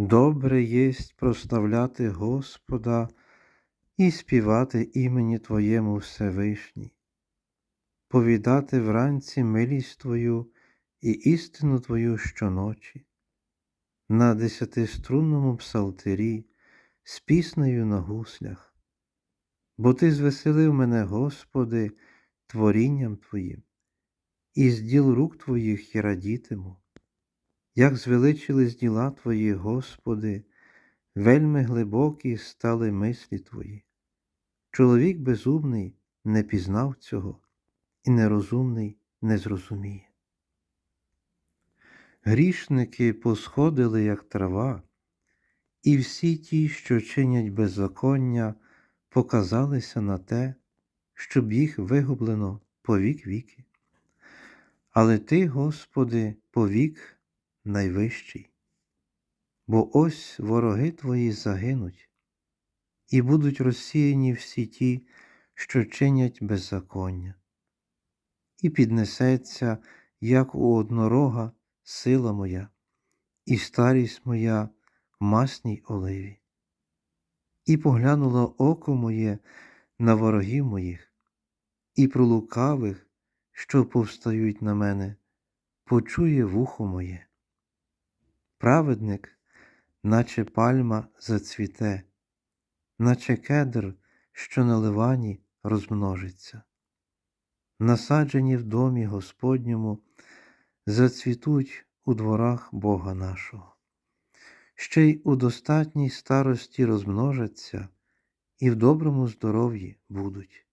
Добре єсть прославляти Господа і співати імені Твоєму Всевишній, повідати вранці милість Твою і істину Твою щоночі, на десятиструнному псалтирі з піснею на гуслях, бо Ти звеселив мене, Господи, творінням Твоїм, і з діл рук Твоїх я радітиму. Як звеличились діла Твої, Господи, вельми глибокі стали мислі Твої. Чоловік безумний не пізнав цього, і нерозумний не зрозуміє. Грішники посходили, як трава, і всі ті, що чинять беззаконня, показалися на те, щоб їх вигублено по вік віки. Але Ти, Господи, повік найвищий. Бо ось вороги твої загинуть, і будуть розсіяні всі ті, що чинять беззаконня, і піднесеться, як у однорога, сила моя, і старість моя в масній оливі. І поглянуло око моє на ворогів моїх, і про лукавих, що повстають на мене, почує вухо моє. Праведник, наче пальма зацвіте, наче кедр, що на ливані розмножиться. Насаджені в домі Господньому, зацвітуть у дворах Бога нашого, ще й у достатній старості розмножаться і в доброму здоров'ї будуть,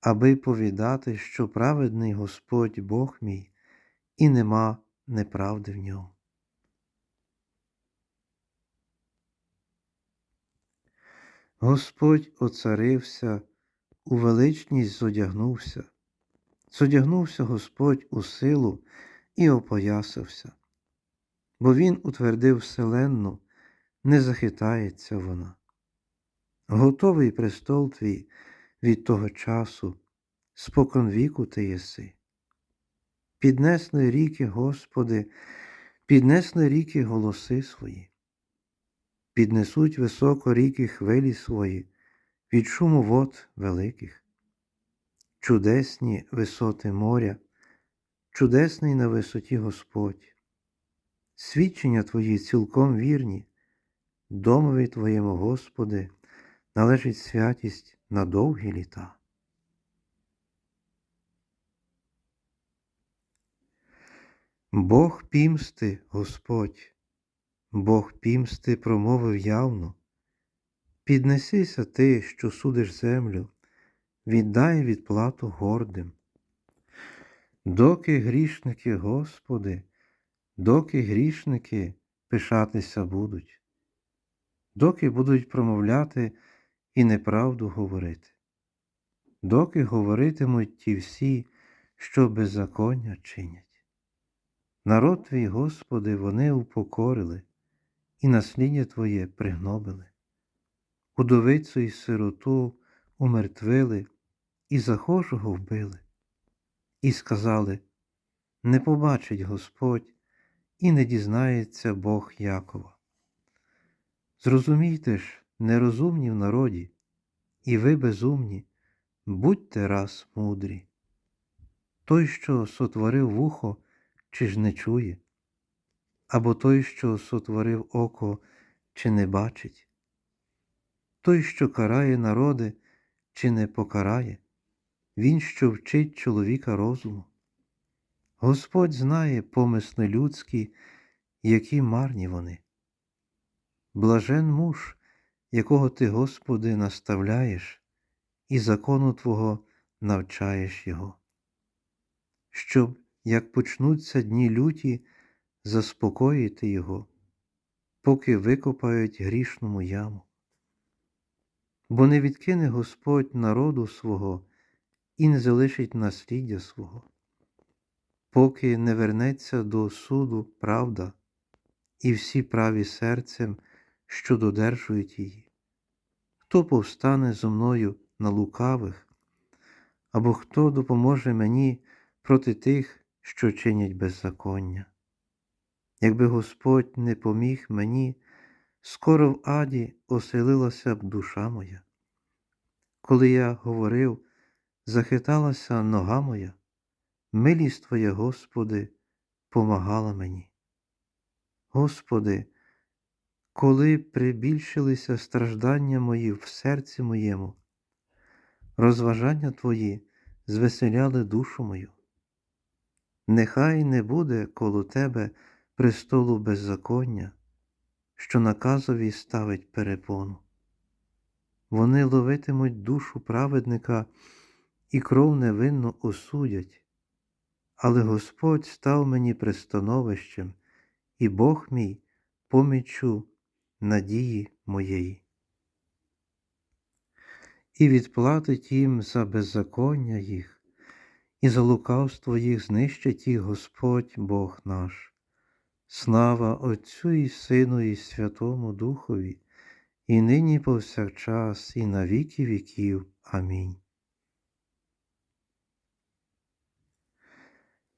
аби повідати, що праведний Господь Бог мій, і нема неправди в ньому. Господь оцарився, у величність зодягнувся, зодягнувся Господь у силу і опоясався, бо Він утвердив вселенну, не захитається вона. Готовий престол твій від того часу, спокон віку ти єси. Піднесли ріки, Господи, піднесли ріки голоси свої піднесуть високо ріки хвилі свої від шуму вод великих, чудесні висоти моря, чудесний на висоті Господь, свідчення Твої цілком вірні, домові Твоєму, Господи, належить святість на довгі літа. Бог пімсти, Господь. Бог пімсти промовив явно Піднесися ти, що судиш землю, віддай відплату гордим. Доки грішники, Господи, доки грішники пишатися будуть, доки будуть промовляти і неправду говорити, доки говоритимуть ті всі, що беззаконня чинять. Народ твій, Господи, вони упокорили і насліддя Твоє пригнобили, удовицю і сироту умертвили і захожого вбили, і сказали не побачить Господь і не дізнається Бог Якова. Зрозумійте ж, нерозумні в народі, і ви безумні, будьте раз мудрі. Той, що сотворив вухо, чи ж не чує? Або той, що сотворив око, чи не бачить, той, що карає народи, чи не покарає, Він, що вчить чоловіка розуму. Господь знає помисли людські, які марні вони. Блажен муж, якого ти, Господи, наставляєш, і закону Твого навчаєш його, щоб, як почнуться дні люті, заспокоїти його, поки викопають грішному яму. Бо не відкине Господь народу свого і не залишить насліддя свого, поки не вернеться до суду правда і всі праві серцем, що додержують її. Хто повстане зо мною на лукавих, або хто допоможе мені проти тих, що чинять беззаконня? Якби Господь не поміг мені, скоро в аді оселилася б душа моя. Коли я говорив, захиталася нога моя, милість Твоя, Господи, помагала мені. Господи, коли прибільшилися страждання мої в серці моєму, розважання Твої звеселяли душу мою. Нехай не буде коло Тебе престолу беззаконня, що наказові ставить перепону. Вони ловитимуть душу праведника і кров невинно осудять, але Господь став мені пристановищем, і Бог мій помічу надії моєї. І відплатить їм за беззаконня їх, і за лукавство їх знищить їх Господь Бог наш. Слава Отцю і Сину, і Святому Духові, і нині повсякчас, і на віки віків. Амінь.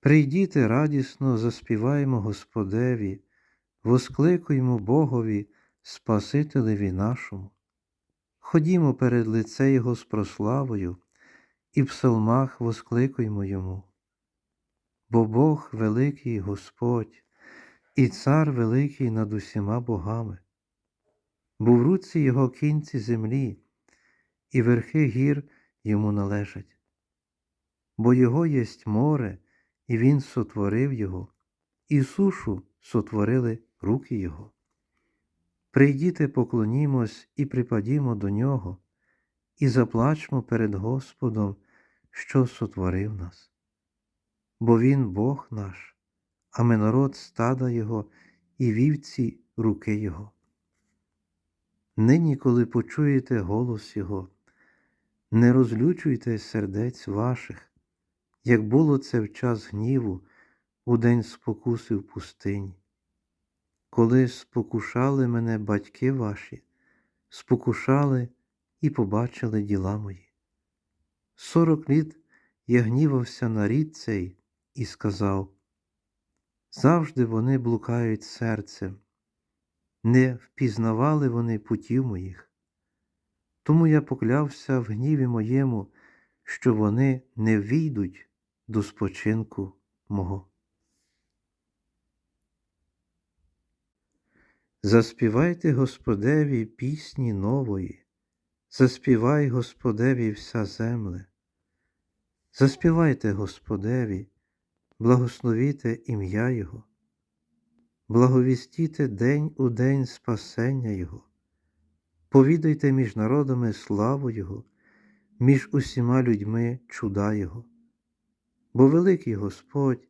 Прийдіте радісно, заспіваємо Господеві, воскликуємо Богові, Спасителеві нашому. Ходімо перед лице Його з прославою, і в псалмах воскликуємо Йому. Бо Бог великий Господь, і цар великий над усіма богами, бо в руці Його кінці землі, і верхи гір йому належать, бо Його єсть море, і Він сотворив Його, і сушу сотворили руки Його. Прийдіте, поклонімось і припадімо до Нього, і заплачмо перед Господом, що сотворив нас. Бо Він Бог наш, а ми народ стада Його і вівці руки Його. Нині, коли почуєте голос Його, не розлючуйте сердець ваших, як було це в час гніву, у день спокуси в пустині. Коли спокушали мене батьки ваші, спокушали і побачили діла мої. Сорок літ я гнівався на рід цей і сказав завжди вони блукають серцем, не впізнавали вони путів моїх. Тому я поклявся в гніві моєму, що вони не війдуть до спочинку мого. Заспівайте Господеві пісні нової, заспівай Господеві вся земле, заспівайте Господеві, благословіте ім'я Його, благовістіте день у день спасення Його, повідайте між народами славу Його, між усіма людьми чуда Його, бо великий Господь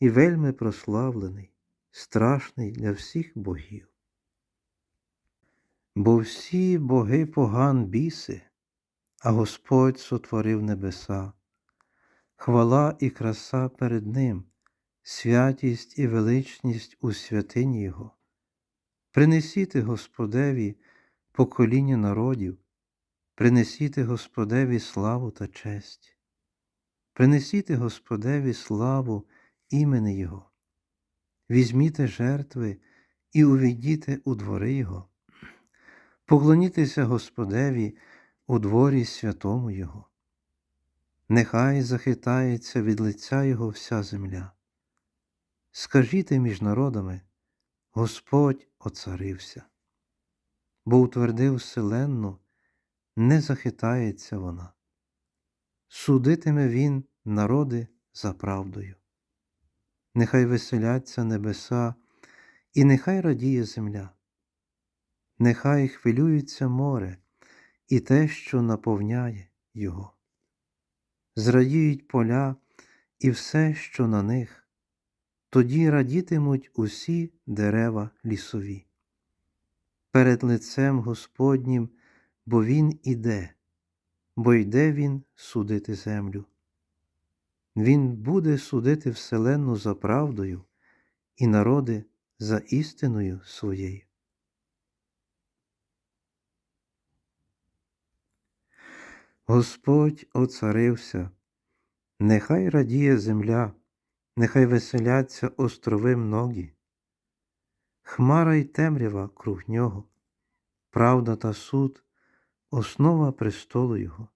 і вельми прославлений, страшний для всіх богів. Бо всі боги поган біси, а Господь сотворив небеса, хвала і краса перед Ним, святість і величність у святині Його. Принесіте Господеві покоління народів, принесіте Господеві славу та честь, принесіте Господеві славу імени Його, візьміте жертви і увійдіте у двори Його. Поклонітеся Господеві у дворі святому Його. Нехай захитається від лиця Його вся земля. Скажіте між народами, Господь оцарився, бо утвердив вселенну, не захитається вона. Судитиме Він народи за правдою. Нехай веселяться небеса, і нехай радіє земля нехай хвилюється море і те, що наповняє його. Зрадіють поля і все, що на них, тоді радітимуть усі дерева лісові. Перед лицем Господнім, бо Він іде, бо йде Він судити землю. Він буде судити вселенну за правдою і народи за істиною своєю. Господь оцарився, нехай радіє земля, нехай веселяться острови многі. Хмара й темрява круг нього, правда та суд, основа престолу Його.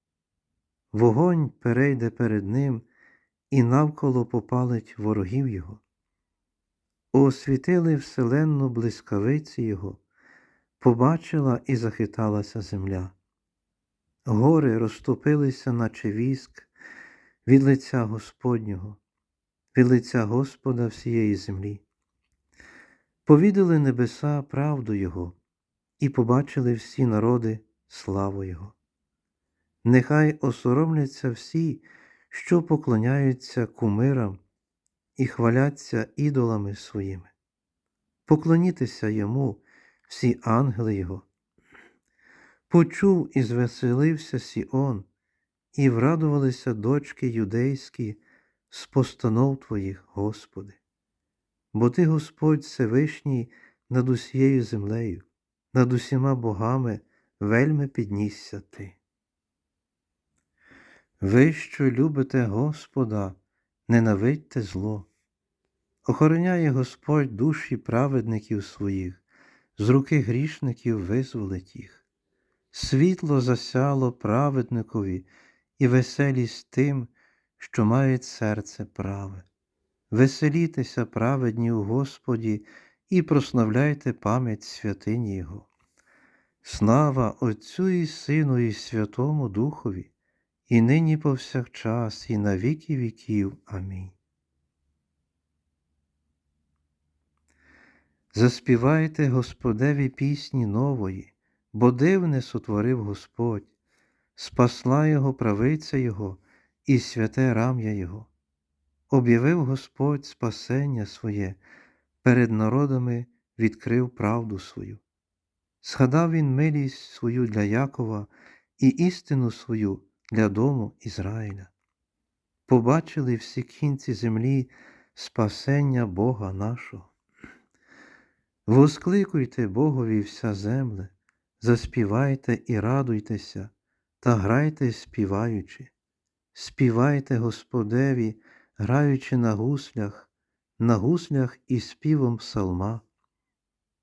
Вогонь перейде перед ним і навколо попалить ворогів Його. Освітили вселенну блискавиці Його, побачила і захиталася земля. Гори розступилися, наче віск, від лиця Господнього, від лиця Господа всієї землі. Повідали небеса правду Його, і побачили всі народи славу Його. Нехай осоромляться всі, що поклоняються кумирам і хваляться ідолами своїми. Поклонітеся йому, всі ангели Його. Почув і звеселився Сіон, і врадувалися дочки юдейські з постанов Твоїх, Господи. Бо Ти, Господь Всевишній, над усією землею, над усіма богами вельми піднісся Ти. Ви, що любите Господа, ненавидьте зло. Охороняє Господь душі праведників своїх, з руки грішників визволить їх. Світло засяло праведникові і веселість тим, що мають серце праве. Веселітеся, праведні у Господі, і прославляйте пам'ять святині Його. Слава Отцю і Сину, і Святому Духові, і нині повсякчас, і на віки віків. Амінь. Заспівайте Господеві пісні нової, бо дивне сотворив Господь, спасла Його правиця Його і святе рам'я Його. Об'явив Господь спасення своє, перед народами відкрив правду свою. Згадав він милість свою для Якова і істину свою для дому Ізраїля. Побачили всі кінці землі спасення Бога нашого. Воскликуйте Богові вся земле, заспівайте і радуйтеся, та грайте співаючи, співайте Господеві, граючи на гуслях, на гуслях і співом псалма,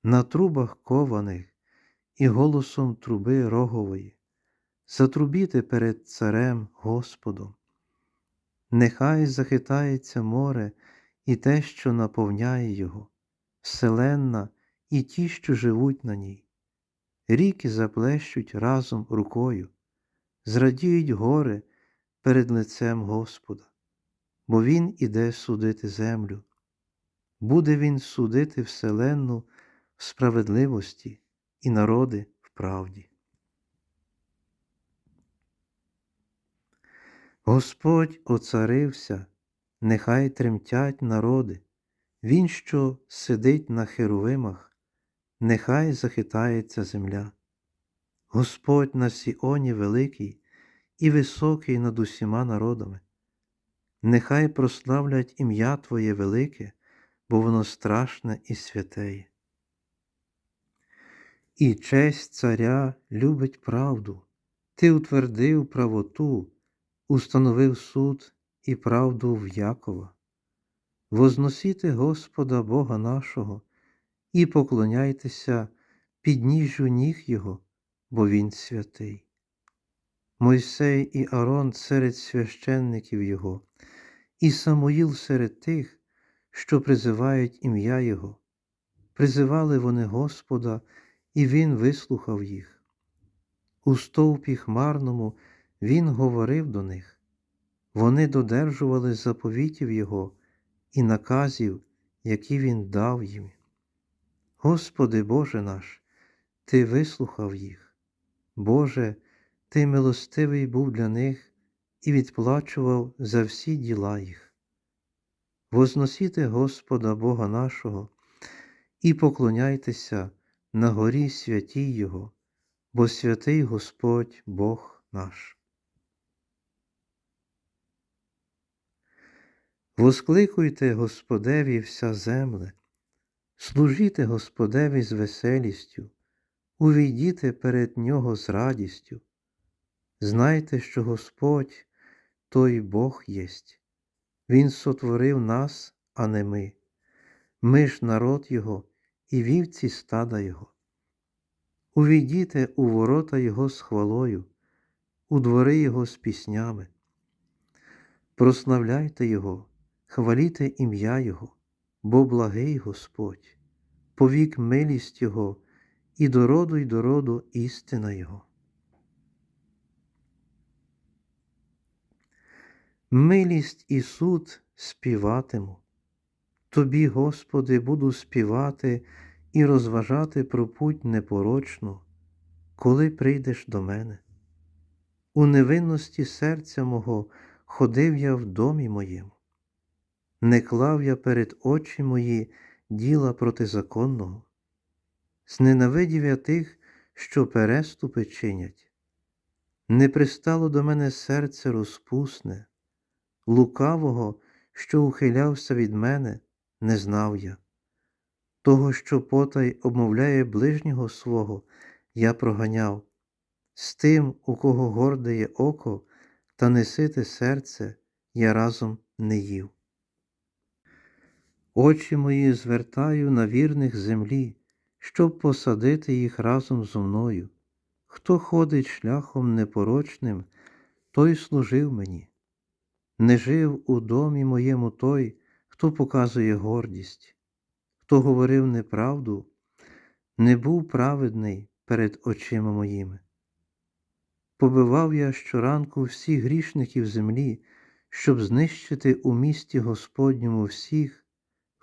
на трубах кованих і голосом труби рогової, затрубіте перед Царем Господом. Нехай захитається море і те, що наповняє його, вселенна і ті, що живуть на ній. Ріки заплещуть разом рукою, зрадіють гори перед лицем Господа, бо Він іде судити землю. Буде Він судити вселенну в справедливості і народи в правді. Господь оцарився, нехай тремтять народи, Він, що сидить на херовимах, нехай захитається земля. Господь на Сіоні великий і високий над усіма народами. Нехай прославлять ім'я Твоє велике, бо воно страшне і святеє. І честь царя любить правду, Ти утвердив правоту, установив суд і правду в Якова. Возносіте Господа Бога нашого і поклоняйтеся підніжжю ніг Його, бо Він святий. Мойсей і Арон серед священників Його, і Самуїл серед тих, що призивають ім'я Його. Призивали вони Господа, і Він вислухав їх. У стовпі хмарному Він говорив до них, вони додержували заповітів Його і наказів, які Він дав їм. Господи Боже наш, Ти вислухав їх. Боже, Ти милостивий був для них і відплачував за всі діла їх. возносіте Господа Бога нашого і поклоняйтеся на горі святій Його, бо святий Господь Бог наш. Воскликуйте Господеві вся земле, служіте Господеві з веселістю, увійдіте перед Нього з радістю. Знайте, що Господь той Бог єсть. Він сотворив нас, а не ми. Ми ж народ Його і вівці стада Його. Увійдіте у ворота Його з хвалою, у двори Його з піснями. Прославляйте Його, хваліте ім'я Його, бо благий Господь, повік милість Його, і до роду й до роду істина Його. Милість і суд співатиму. Тобі, Господи, буду співати і розважати про путь непорочну, коли прийдеш до мене. У невинності серця мого ходив я в домі моєму, не клав я перед очі мої діла протизаконного, зненавидів я тих, що переступи чинять. Не пристало до мене серце розпусне, лукавого, що ухилявся від мене, не знав я. Того, що потай обмовляє ближнього свого, я проганяв, з тим, у кого гордеє око та несите серце, я разом не їв. Очі мої звертаю на вірних землі, щоб посадити їх разом зо мною. Хто ходить шляхом непорочним, той служив мені. Не жив у домі моєму той, хто показує гордість, хто говорив неправду, не був праведний перед очима моїми. Побивав я щоранку всіх грішників землі, щоб знищити у місті Господньому всіх,